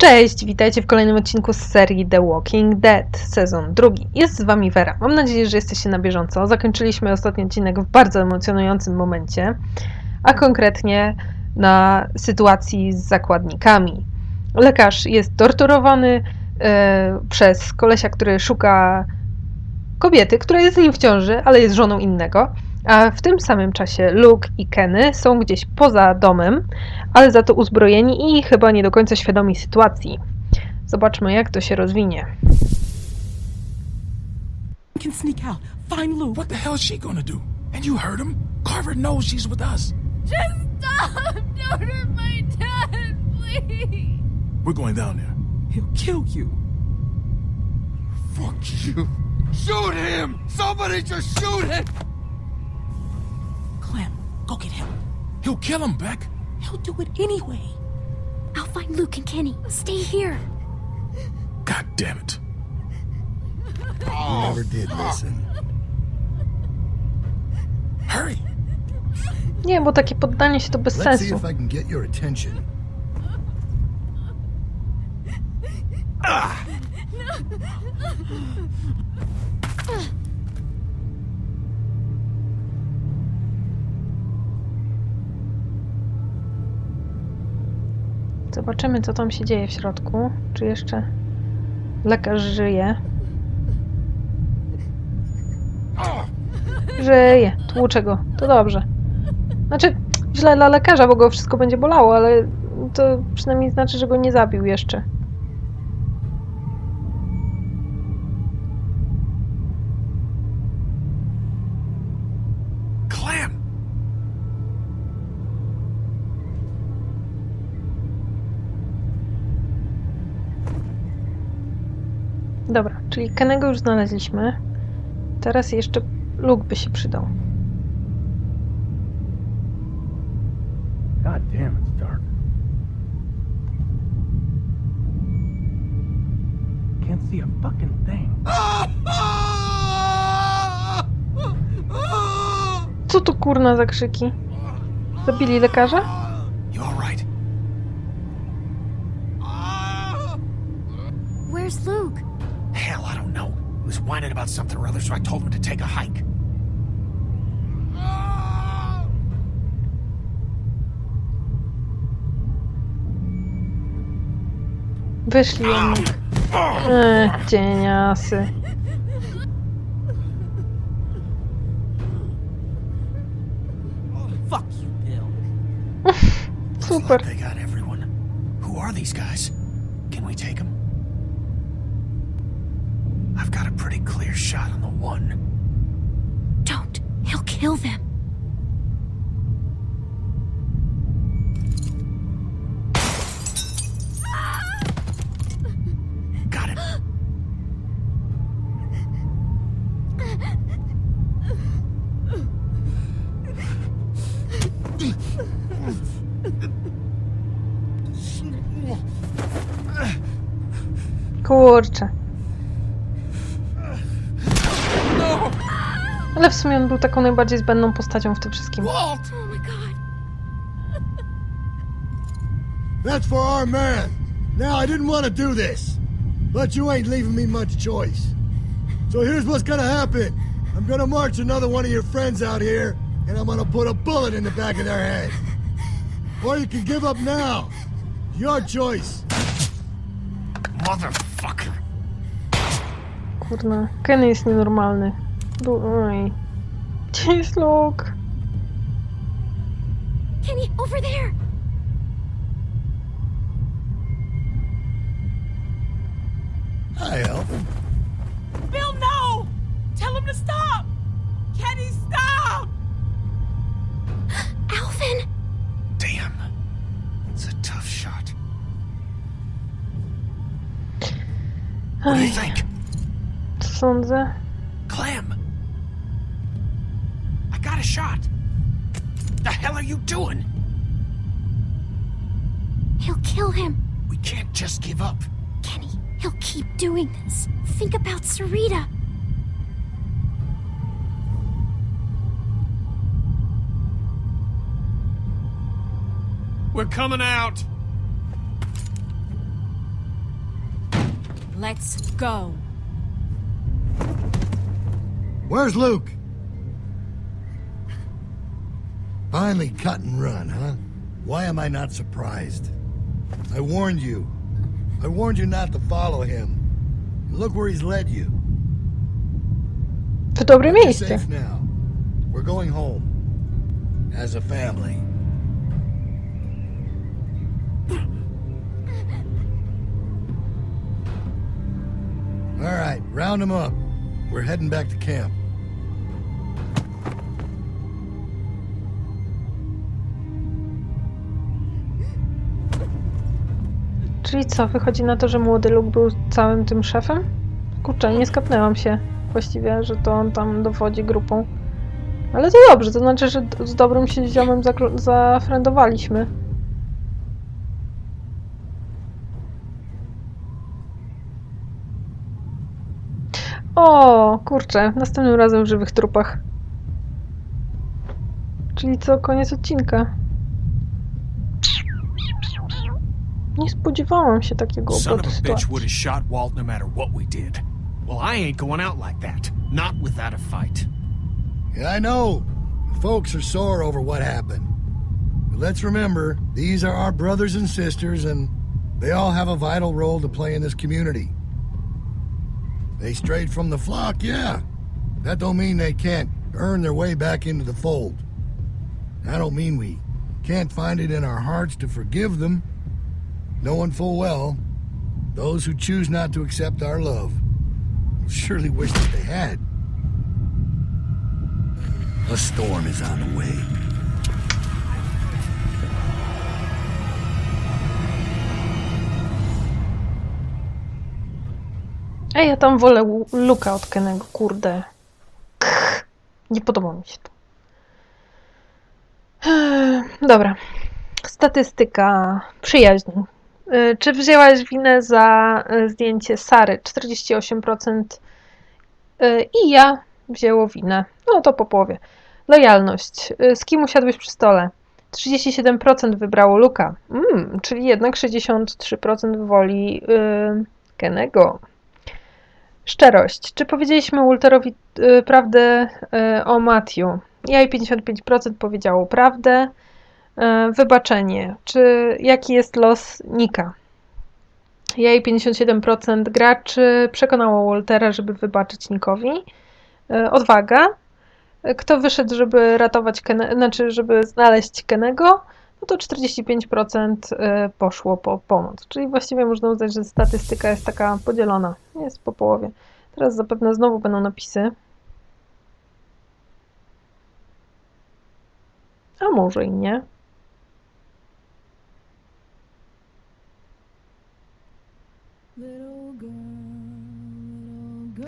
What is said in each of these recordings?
Cześć, witajcie w kolejnym odcinku z serii The Walking Dead, sezon drugi. Jest z wami Vera. Mam nadzieję, że jesteście na bieżąco. Zakończyliśmy ostatni odcinek w bardzo emocjonującym momencie, a konkretnie na sytuacji z zakładnikami. Lekarz jest torturowany e, przez kolesia, który szuka kobiety, która jest z nim w ciąży, ale jest żoną innego. A w tym samym czasie Luke i Kenny są gdzieś poza domem, ale za to uzbrojeni i chyba nie do końca świadomi sytuacji. Zobaczmy, jak to się rozwinie. Can sneak out. Find Lou. What the hell is she gonna do? And you heard him. Carver knows she's with us. Just stop! Don't hurt my dad, please! We're going down there. He'll kill you. Fuck you. Shoot him! Somebody just shoot him! Clem, go get him. He'll kill him, Beck. He'll do it anyway. I'll find Luke and Kenny. Stay here. God damn it. You never did oh. listen. Hurry! Nie, bo takie poddanie się to bez Let's see if I can get your attention. Ah! Zobaczymy, co tam się dzieje w środku. Czy jeszcze lekarz żyje? Żyje. Tłuczę go. To dobrze. Znaczy, źle dla lekarza, bo go wszystko będzie bolało, ale to przynajmniej znaczy, że go nie zabił jeszcze. Dobra, czyli Kenego już znaleźliśmy. Teraz jeszcze Luke by się przydał. God damn, it's dark. Can't see a fucking thing. Co to kurna za krzyki? Zabili lekarza? You alright? Where's Luke? Hell, I don't know. He was whining about something or other, so I told him to take a hike. Wyszli jednak. Cieniasy. Oh, fuck you, Bill. Super. They got everyone. Who are these guys? Shot on. Don't. He'll kill them. Got him. Kurczę. Ale w sumie on był taką najbardziej zbędną postacią w tym wszystkim. Walt! Oh my god. That's for our man. Now, I didn't want to do this, but you ain't leaving me much choice. So here's what's gonna happen. I'm gonna march another one of your friends out here, and I'm gonna put a bullet in the back of their head. Or you can give up now. Your choice. Motherfucker! Kurna. Kenny jest nienormalny. Du- Oj. Gdzie jest Luke? Kenny, over there! Hi, Alvin. Bill, no! Tell him to stop! Kenny, stop! Alvin! Damn. It's a tough shot. What do you Ej, think? co sądzę? A shot! The hell are you doing? He'll kill him. We can't just give up. Kenny, he'll keep doing this. Think about Sarita. We're coming out! Let's go. Where's Luke? Finally cut and run, huh? Why am I not surprised? I warned you. I warned you not to follow him. Look where he's led you. To dobre miejsce. now. We're going home. As a family. All right, round them up. We're heading back to camp. Czyli co, wychodzi na to, że młody Luke był całym tym szefem? Kurczę, nie skapnęłam się właściwie, że to on tam dowodzi grupą. Ale to dobrze, to znaczy, że z dobrym się ziomem zafrendowaliśmy. O, kurczę, następnym razem w żywych trupach. Czyli co, koniec odcinka. Nie spodziewałam się takiego Son obrotu of a bitch sytuacji. would have shot Walt no matter what we did. Well, I ain't going out like that. Not without a fight. Yeah, I know. The folks are sore over what happened. But let's remember, these are our brothers and sisters, and they all have a vital role to play in this community. They strayed from the flock, yeah. That don't mean they can't earn their way back into the fold. I don't mean we can't find it in our hearts to forgive them, knowing full well those who choose not to accept our love surely wish that they had. A storm is on the way. Ej, ja tam wolę Lu- Luka od Kenego, kurde. Kch, nie podoba mi się to. Dobra. Statystyka przyjaźni. E, Czy wzięłaś winę za e, zdjęcie Sary? 48%. E, I ja wzięło winę. No to po połowie. Lojalność. Z kim usiadłeś przy stole? 37% wybrało Luka. Mm, czyli jednak 63% woli y, Kenego. Szczerość. Czy powiedzieliśmy Walterowi y, prawdę y, o Matthew? Ja i 55% powiedziało prawdę. Y, wybaczenie. Czy jaki jest los Nika? Ja i 57% graczy przekonało Waltera, żeby wybaczyć Nikowi. Y, odwaga. Y, Kto wyszedł, żeby ratować Kene, znaczy, żeby znaleźć Kenego? No to 45% y, poszło po pomoc. Czyli właściwie można uznać, że statystyka jest taka podzielona. Jest po połowie. Teraz zapewne znowu będą napisy. A może i nie.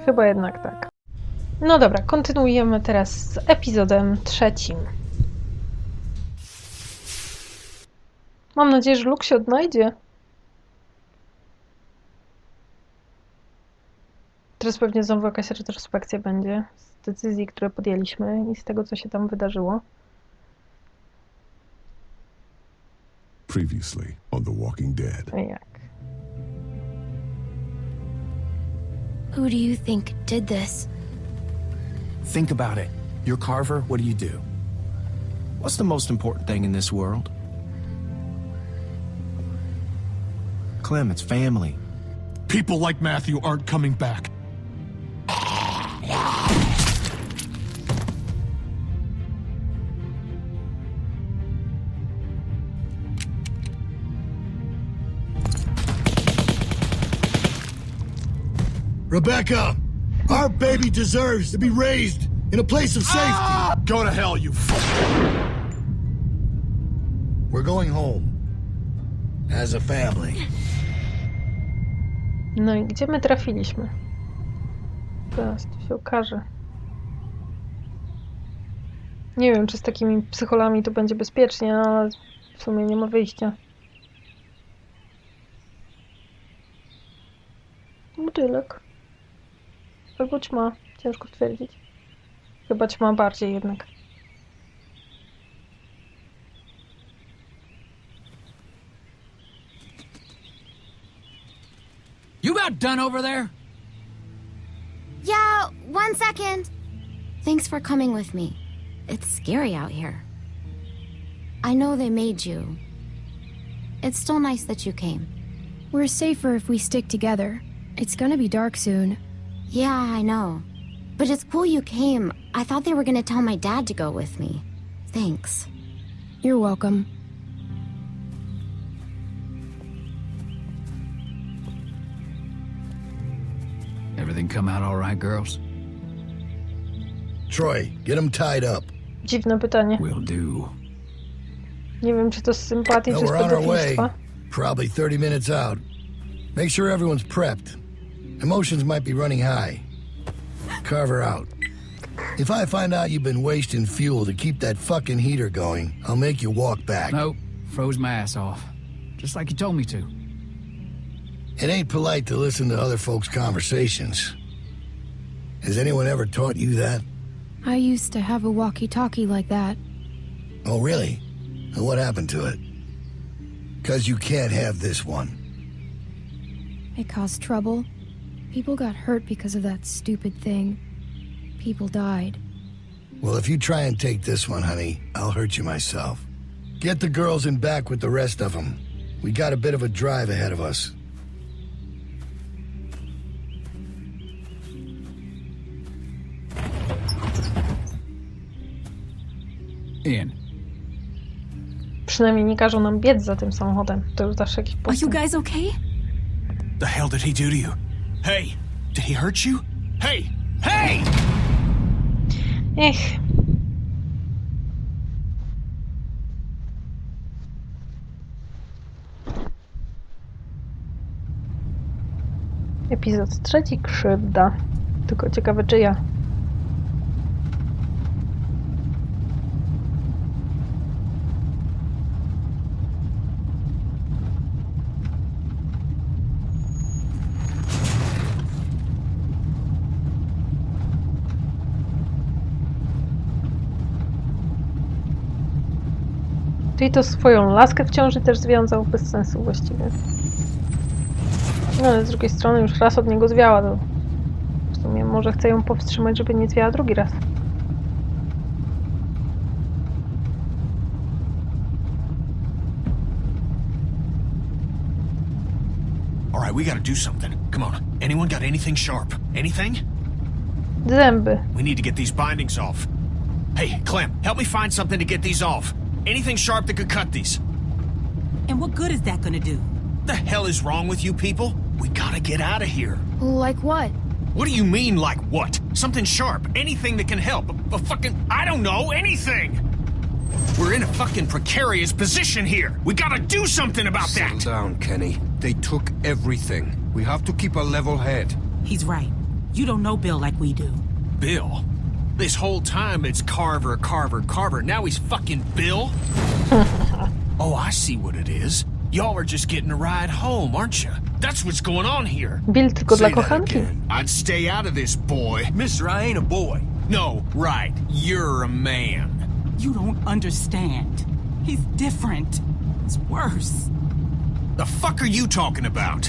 Chyba jednak tak. No dobra, kontynuujemy teraz z epizodem trzecim. Mam nadzieję, że Luke się odnajdzie. Teraz pewnie znowu jakaś retrospekcja będzie z decyzji, które podjęliśmy i z tego, co się tam wydarzyło. Previously on The Walking Dead. Jak? Who do you think did this? Think about it. You're Carver, what do you do? What's the most important thing in this world? Clem, it's family. People like Matthew aren't coming back. Rebecca, our baby deserves to be raised in a place of safety. Go to hell, you fuck. We're going home. As a family. No i gdzie my trafiliśmy? Teraz to się okaże. Nie wiem, czy z takimi psycholami to będzie bezpiecznie, ale w sumie nie ma wyjścia. Motylek. Albo ćma. Ciężko stwierdzić. Chyba ćma bardziej jednak. You You about done over there? Yeah, one second. Thanks for coming with me. It's scary out here. I know they made you. It's still nice that you came. We're safer if we stick together. It's gonna be dark soon. Yeah, I know. But it's cool you came. I thought they were gonna tell my dad to go with me. Thanks. You're welcome. Everything come out all right, girls? Troy, get them tied up. Dziwne pytanie. Will do. Nie wiem, czy to z sympatii, No, czy z we're on our way. pedofilstwa. Probably 30 minutes out. Make sure everyone's prepped. Emotions might be running high. Carver out. If I find out you've been wasting fuel to keep that fucking heater going, I'll make you walk back. Nope. Froze my ass off. Just like you told me to. It ain't polite to listen to other folks' conversations. Has anyone ever taught you that? I used to have a walkie-talkie like that. Oh, really? And what happened to it? Because you can't have this one. It caused trouble. People got hurt because of that stupid thing. People died. Well, if you try and take this one, honey, I'll hurt you myself. Get the girls in back with the rest of them. We got a bit of a drive ahead of us. Ian, Przynajmniej nie każą nam biec za tym samochodem. To już zawsze jakiś Are you guys okay? The hell did he do to you? Hey, did he hurt you? Hey, hey! Ech. Epizod trzeci krzywda. Tylko ciekawe czyja. Czyli to swoją laskę w ciąży też związał bez sensu właściwie. No ale z drugiej strony już raz od niego zwiała, to w sumie może chce ją powstrzymać, żeby nie zwiała drugi raz. All right, we gotta do something. Come on. Anyone got anything sharp? Anything? Zęby. We need to get these bindings off. Hey, Clem, help me find something to get these off. Anything sharp that could cut these. And what good is that gonna do? The hell is wrong with you people? We gotta get out of here. Like what? What do you mean, like what? Something sharp. Anything that can help. A, a fucking. I don't know, anything! We're in a fucking precarious position here. We gotta do something about Settle that! down, Kenny. They took everything. We have to keep a level head. He's right. You don't know Bill like we do. Bill? This whole time it's Carver, Carver, Carver. Now he's fucking Bill? oh, I see what it is. Y'all are just getting a ride home, aren't you? That's what's going on here. Bill tylko dla Say that kochanki. again. I'd stay out of this, boy. Mister, I ain't a boy. No, right. You're a man. You don't understand. He's different. It's worse. The fuck are you talking about?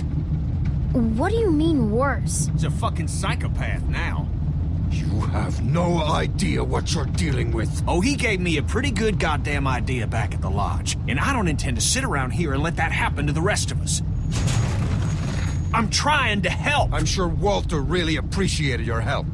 What do you mean worse? He's a fucking psychopath now. You have no idea what you're dealing with. Oh, he gave me a pretty good goddamn idea back at the lodge, and I don't intend to sit around here and let that happen to the rest of us. I'm trying to help. I'm sure Walter really appreciated your help.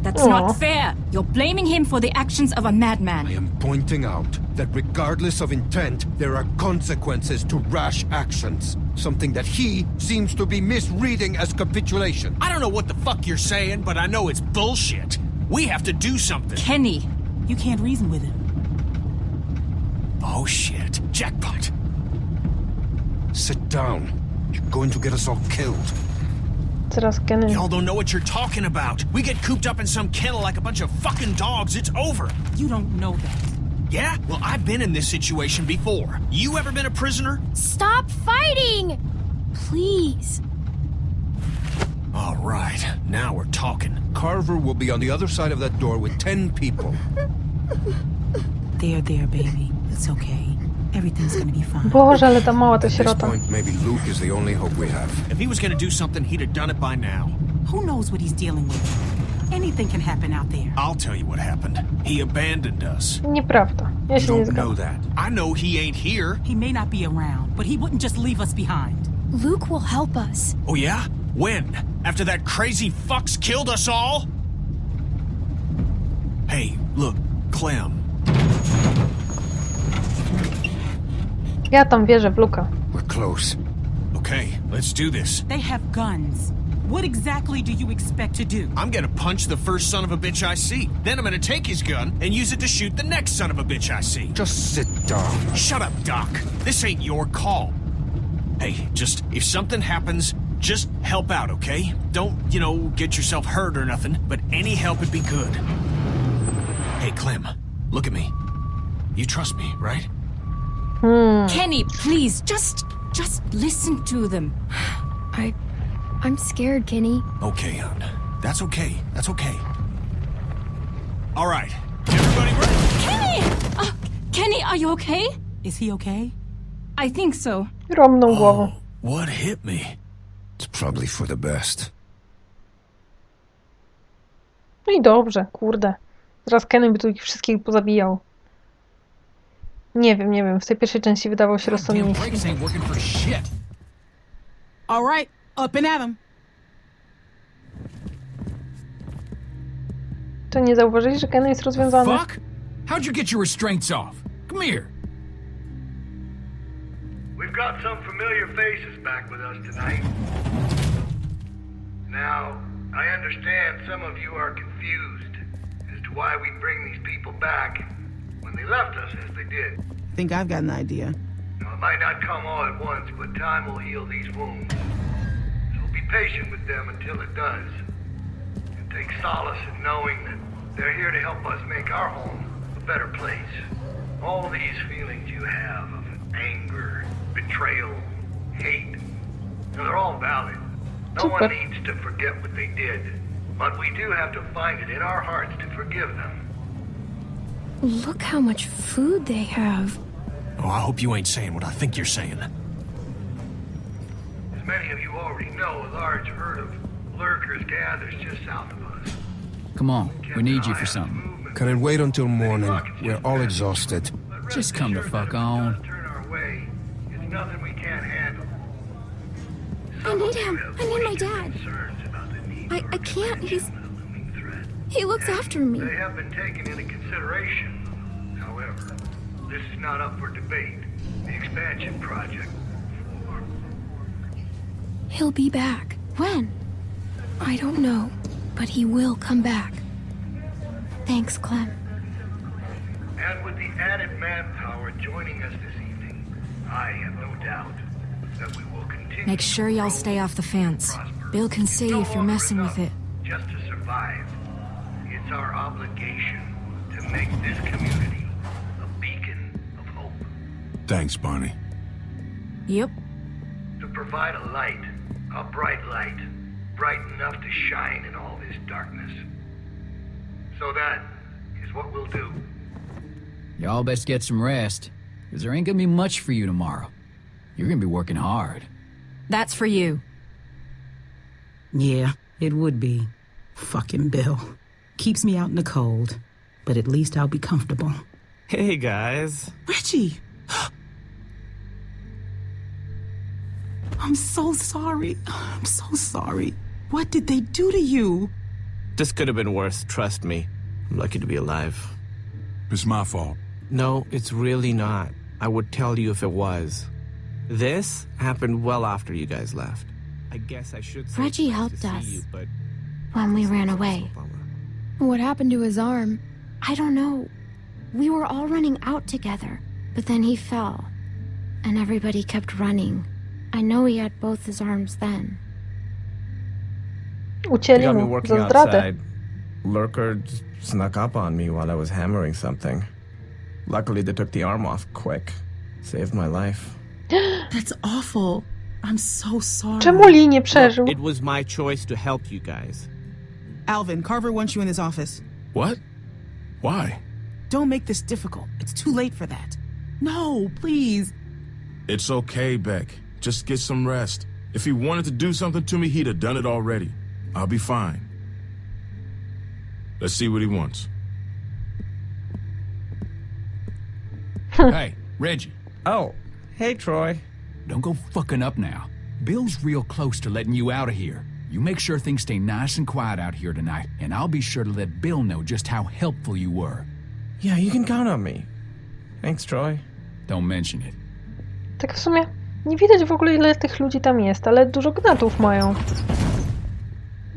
That's Aw. not fair. You're blaming him for the actions of a madman. I am pointing out that regardless of intent, there are consequences to rash actions. Something that he seems to be misreading as capitulation. I don't know what the fuck you're saying, but I know it's bullshit. We have to do something. Kenny, You can't reason with him. Oh shit. Jackpot. Sit down. You're going to get us all killed. Teraz Kenny. Y'all don't know what you're talking about. We get cooped up in some kennel like a bunch of fucking dogs, it's over. You don't know that. Yeah? Well, I've been in this situation before. You ever been a prisoner? Stop fighting! Please. All right. Now we're talking. Carver will be on the other side of that door with ten people. There, there, baby. It's okay. Everything's gonna be fine. Boże, ale ta mała to At this point, maybe Luke is the only hope we have. If he was gonna do something, he'd have done it by now. Who knows what he's dealing with? Anything can happen out there. I'll tell you what happened. He abandoned us. Nieprawda. Ja You się nie don't know that. I know he ain't here. He may not be around, but he wouldn't just leave us behind. Luke will help us. Oh, yeah? When? After that crazy fucks killed us all? Hey, look, Clem. Ja tam wierzę w Luka. We're close. Okay, let's do this. They have guns. What exactly do you expect to do? I'm gonna punch the first son of a bitch I see. Then I'm gonna take his gun and use it to shoot the next son of a bitch I see. Just sit down. Shut up, Doc. This ain't your call. Hey, just if something happens, just help out, okay? Don't, you know, get yourself hurt or nothing, but any help would be good. Hey, Clem, look at me. You trust me, right? Hmm. Kenny, please, just just listen to them. I. I'm scared, Kenny. Okay, hon. That's okay. That's okay. All right. Everybody ready? Kenny! Uh, Kenny, are you okay? Is he okay? I think so. Romną głową. What hit me? It's probably for the best. No i dobrze, kurde. Zaraz Kenny by tu ich wszystkich pozabijał. Nie wiem, nie wiem. W tej pierwszej części wydawał się rozsądniejszy. All right, up and at him. To nie zauważyli, że Kenny jest rozwiązany? Fuck? How'd you get your restraints off? Come here. We've got some familiar faces back with us tonight. Now, I understand some of you are confused as to why we bring these people back when they left us as they did. I Think I've got an idea. Now, it might not come all at once, but time will heal these wounds. So be patient with them until it does. And take solace in knowing that they're here to help us make our home a better place. All these feelings you have of anger, betrayal, hate, they're all valid. No one needs to forget what they did. But we do have to find it in our hearts to forgive them. Look how much food they have. Oh, I hope you ain't saying what I think you're saying. As many of you already know, a large herd of lurkers gathers just south of us. Come on, we need you for something. Can it wait until morning? We're all exhausted. Just come the fuck that if it on. Turn our way. It's nothing we can't handle. I need him. I need my dad. concerns about the need I- I can't. He's- prevention of the looming threat. He looks after me. They have been taken into consideration. However, this is not up for debate. The expansion project for He'll be back. When? I don't know, but he will come back. Thanks, Clem. And with the added manpower joining us this evening, I have no doubt that we will continue. Make sure y'all stay off the fence. prosper. Bill can It's see no if you're messing with it. Just to survive. It's our obligation to make this community a beacon of hope. Thanks, Barney. Yep. To provide a light, a bright light, bright enough to shine in all this darkness. So that is what we'll do. Y'all best get some rest, because there ain't gonna be much for you tomorrow. You're gonna be working hard. That's for you. Yeah, it would be. Fucking Bill. Keeps me out in the cold, but at least I'll be comfortable. Hey guys. Reggie! I'm so sorry. I'm so sorry. What did they do to you? This could have been worse, trust me. I'm lucky to be alive. It's my fault. No, it's really not. I would tell you if it was. This happened well after you guys left. I guess I should say Reggie nice helped us. you, but When we ran away. a. What happened to his arm? I don't know. We were all running out together, but then he fell. And everybody kept running. I know he had both his arms then. They Ucięli got me mu working za zdradę. outside. Lurker just snuck up on me while I was hammering something. Luckily, they took the arm off quick. Saved my life. That's awful. I'm so sorry. Czemu Lee nie przeżył? It was my choice to help you guys. Alvin, Carver wants you in his office. What? Why? Don't make this difficult. It's too late for that. No, please. It's okay, Beck. Just get some rest. If he wanted to do something to me, he'd have done it already. I'll be fine. Let's see what he wants. hey, Reggie. Oh, hey, Troy. Don't go fucking up now. Bill's real close to letting you out of here. You make sure things stay nice and quiet out here tonight, and I'll be sure to let Bill know just how helpful you were. Yeah, you can count on me. Thanks, Troy. Don't mention it. Tak w sumie nie widać w ogóle ile tych ludzi tam jest, ale dużo gnatów mają.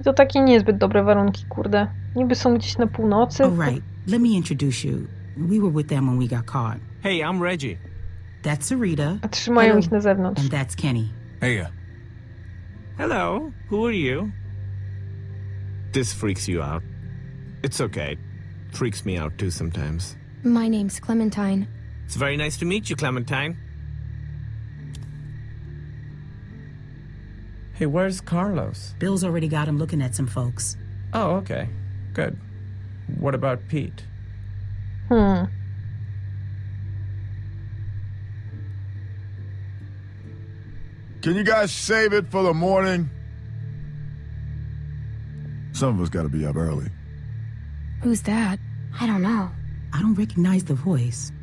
I to takie niezbyt dobre warunki, kurde. Niby są gdzieś na północy. All right, let me introduce you. We were with them when we got caught. Hey, I'm Reggie. That's Sarita. A trzymają Hello. ich na zewnątrz. And that's Kenny. Hey, uh, Hello, who are you? This freaks you out. It's okay. Freaks me out too sometimes. My name's Clementine. It's very nice to meet you, Clementine. Hey, where's Carlos? Bill's already got him looking at some folks. Oh, okay. Good. What about Pete? Hmm. Can you guys save it for the morning? Some of us gotta be up early. Who's that? I don't know. I don't recognize the voice.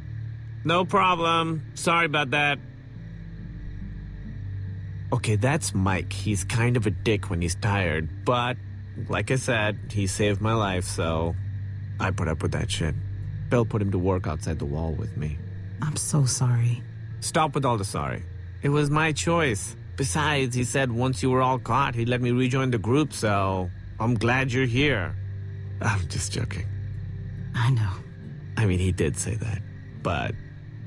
No problem. Sorry about that. Okay, that's Mike. He's kind of a dick when he's tired, but like I said, he saved my life, so I put up with that shit. Bill put him to work outside the wall with me. I'm so sorry. Stop with all the sorry. It was my choice. Besides, he said once you were all caught, he'd let me rejoin the group, so I'm glad you're here. I'm just joking. I know. I mean, he did say that, but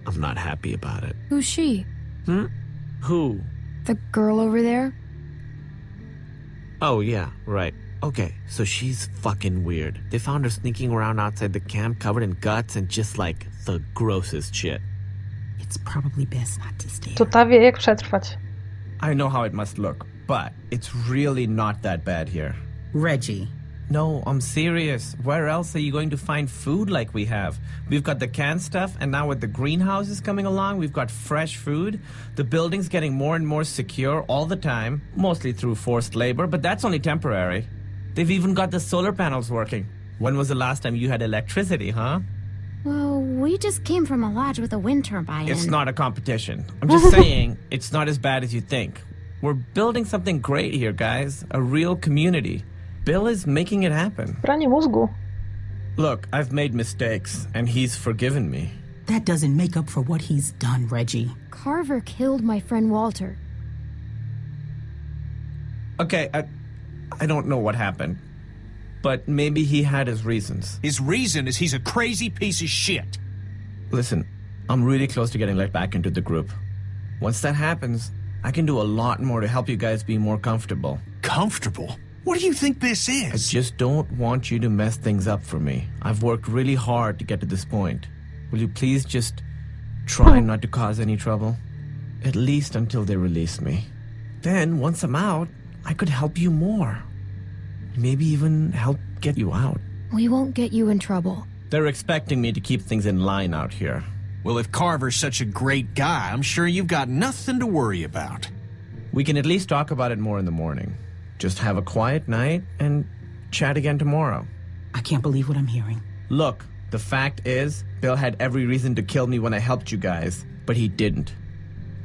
I'm not happy about it. Who's she? Hmm? Who? The girl over there? Oh, yeah, right. Okay, so she's fucking weird. They found her sneaking around outside the camp covered in guts and just like the grossest shit. It's probably best not to stay. To ta wie jak przetrwać. I know how it must look, but it's really not that bad here. Reggie. No, I'm serious. Where else are you going to find food like we have? We've got the canned stuff, and now with the greenhouses coming along, we've got fresh food. The building's getting more and more secure all the time, mostly through forced labor, but that's only temporary. They've even got the solar panels working. When was the last time you had electricity, huh? Well, we just came from a lodge with a wind turbine. It's not a competition. I'm just saying, it's not as bad as you think. We're building something great here, guys. A real community. Bill is making it happen. Pranie mózgu. Look, I've made mistakes, and he's forgiven me. That doesn't make up for what he's done, Reggie. Carver killed my friend Walter. Okay, I, I don't know what happened, but maybe he had his reasons. His reason is he's a crazy piece of shit. Listen, I'm really close to getting let back into the group. Once that happens, I can do a lot more to help you guys be more comfortable. Comfortable? What do you think this is? I just don't want you to mess things up for me. I've worked really hard to get to this point. Will you please just try not to cause any trouble? At least until they release me. Then, once I'm out, I could help you more. Maybe even help get you out. We won't get you in trouble. They're expecting me to keep things in line out here. Well, if Carver's such a great guy, I'm sure you've got nothing to worry about. We can at least talk about it more in the morning. Just have a quiet night and chat again tomorrow. I can't believe what I'm hearing. Look, the fact is, Bill had every reason to kill me when I helped you guys, but he didn't.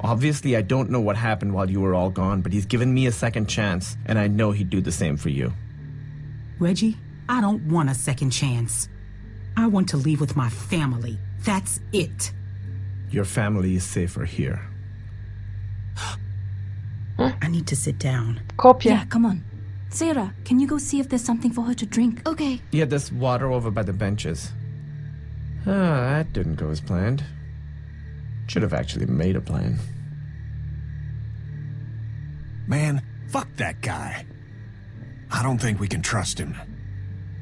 Obviously, I don't know what happened while you were all gone, but he's given me a second chance, and I know he'd do the same for you. Reggie, I don't want a second chance. I want to leave with my family. That's it. Your family is safer here. I need to sit down. Kopie. Yeah, come on. Sarah, can you go see if there's something for her to drink? Okay. Yeah, there's water over by the benches. Ah, that didn't go as planned. Should have actually made a plan. Man, fuck that guy. I don't think we can trust him.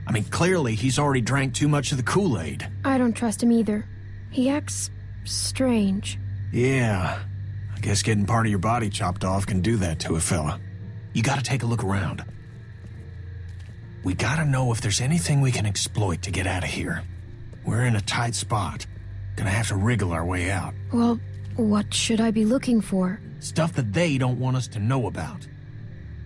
I mean, clearly he's already drank too much of the Kool Aid. I don't trust him either. He acts strange. Yeah. I guess getting part of your body chopped off can do that to a fella. You gotta take a look around. We gotta know if there's anything we can exploit to get out of here. We're in a tight spot. Gonna have to wriggle our way out. Well, what should I be looking for? Stuff that they don't want us to know about.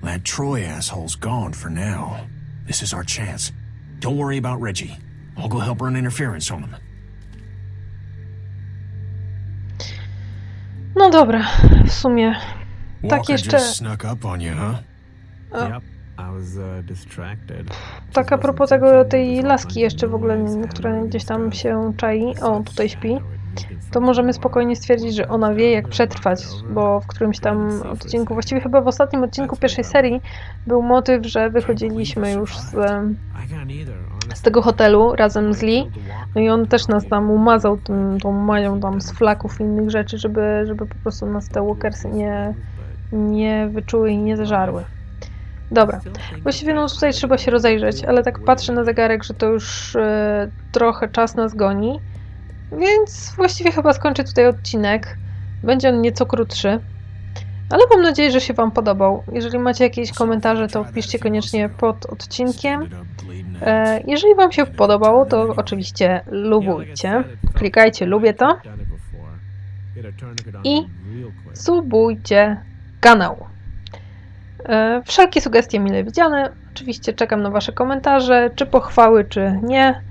That Troy asshole's gone for now. This is our chance. Don't worry about Reggie. I'll go help run interference on him. Dobra, w sumie tak Walker jeszcze just snuck up on you, huh? A- Yep, I was uh, distracted. tak a propos tego tej laski jeszcze w ogóle, która gdzieś tam się czai, o tutaj śpi, to możemy spokojnie stwierdzić, że ona wie jak przetrwać, bo w którymś tam odcinku, właściwie chyba w ostatnim odcinku pierwszej serii był motyw, że wychodziliśmy już z, em, z tego hotelu razem z Lee, no i on też nas tam umazał tym, tą mają tam z flaków i innych rzeczy, żeby, żeby po prostu nas te walkersy nie, nie wyczuły i nie zeżarły. Dobra, właściwie no tutaj trzeba się rozejrzeć, ale tak patrzę na zegarek, że to już e, trochę czas nas goni, więc właściwie chyba skończę tutaj odcinek. Będzie on nieco krótszy, ale mam nadzieję, że się Wam podobał. Jeżeli macie jakieś komentarze, to wpiszcie koniecznie pod odcinkiem. E, jeżeli Wam się podobało, to oczywiście lubujcie. Klikajcie lubię to i subujcie kanał. E, Wszelkie sugestie mile widziane. Oczywiście czekam na Wasze komentarze, czy pochwały, czy nie.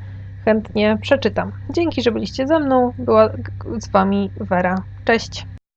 Chętnie przeczytam. Dzięki, że byliście ze mną. Była z Wami Wera. Cześć.